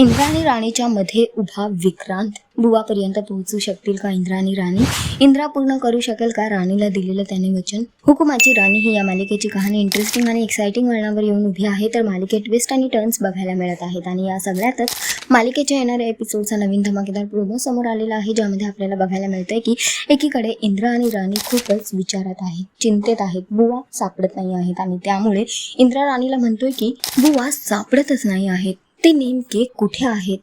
इंद्राणी राणीच्या मध्ये उभा विक्रांत बुवापर्यंत पोहोचू शकतील का इंद्राणी राणी? इंद्रा पूर्ण करू शकेल का? राणीला दिलेलं त्याने वचन. हुकुमाची राणी ही या मालिकेची कहाणी. इंटरेस्टिंग आणि एक्साइटिंग वळणावर येऊन उभी आहे. तर मालिकेत ट्विस्ट आणि टर्न्स बघायला मिळत आहेत. आणि या सगळ्यातच मालिकेच्या येणाऱ्या एपिसोडचा नवीन धमाकेदार प्रोमो समोर आलेला आहे ज्यामध्ये आपल्याला बघायला मिळतंय की एकीकडे इंद्रा आणि राणी खूपच विचारात आहेत चिंतेत आहेत. बुवा सापडत नाही आहेत. आणि त्यामुळे इंद्रा राणीला म्हणतोय की बुवा सापडतच नाही आहेत. ते नेमके कुठे आहेत?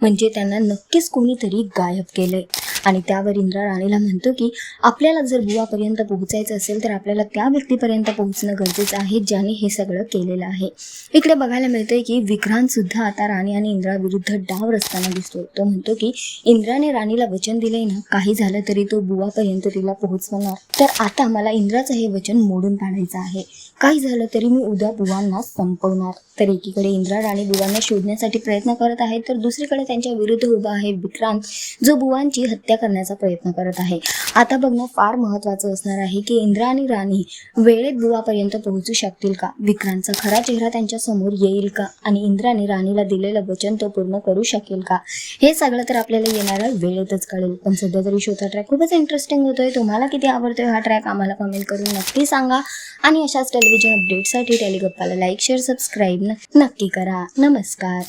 म्हणजे त्यांना नक्कीच कोणीतरी गायब केलंय. आणि त्यावर इंद्रा राणीला म्हणतो की आपल्याला जर बुवापर्यंत पोहोचायचं असेल तर आपल्याला त्या व्यक्तीपर्यंत पोहोचणं गरजेचं आहे ज्याने हे सगळं केलेलं आहे. इकडे बघायला मिळतंय की विक्रांत सुद्धा आता राणी आणि इंद्राविरुद्ध डाव रचताना दिसतो तो म्हणतो की इंद्राने राणीला वचन दिलंय ना काही झालं तरी तो बुवापर्यंत तिला पोहोचवणार. तर आता मला इंद्राचं हे वचन मोडून काढायचं आहे. काही झालं तरी मी उद्या बुवांना संपवणार. तर एकीकडे इंद्रा राणी बुवांना शोधण्यासाठी प्रयत्न करत आहेत तर दुसरीकडे त्यांच्या विरुद्ध उभा आहे विक्रांत जो बुवांची हत्या करण्याचा प्रयत्न करत आहे. आता बघणं फार महत्त्वाचं असणार आहे की इंद्रा आणि राणी वेळेत बुवापर्यंत पोहोचू शकतील का? विक्रांतचा खरा चेहरा त्यांच्यासमोर येईल का? आणि इंद्राने राणीला दिलेलं वचन तो पूर्ण करू शकेल का? हे सगळं तर आपल्याला येणाऱ्या वेळेतच कळेल. पण सध्या तरी शोचा ट्रॅक खूपच इंटरेस्टिंग होतोय. तुम्हाला किती आवडतोय हा ट्रॅक आम्हाला कमेंट करून नक्की सांगा. आणि अशाच टेलिव्हिजन अपडेटसाठी टेलिगप्पाला लाईक शेअर सबस्क्राईब नक्की करा. नमस्कार.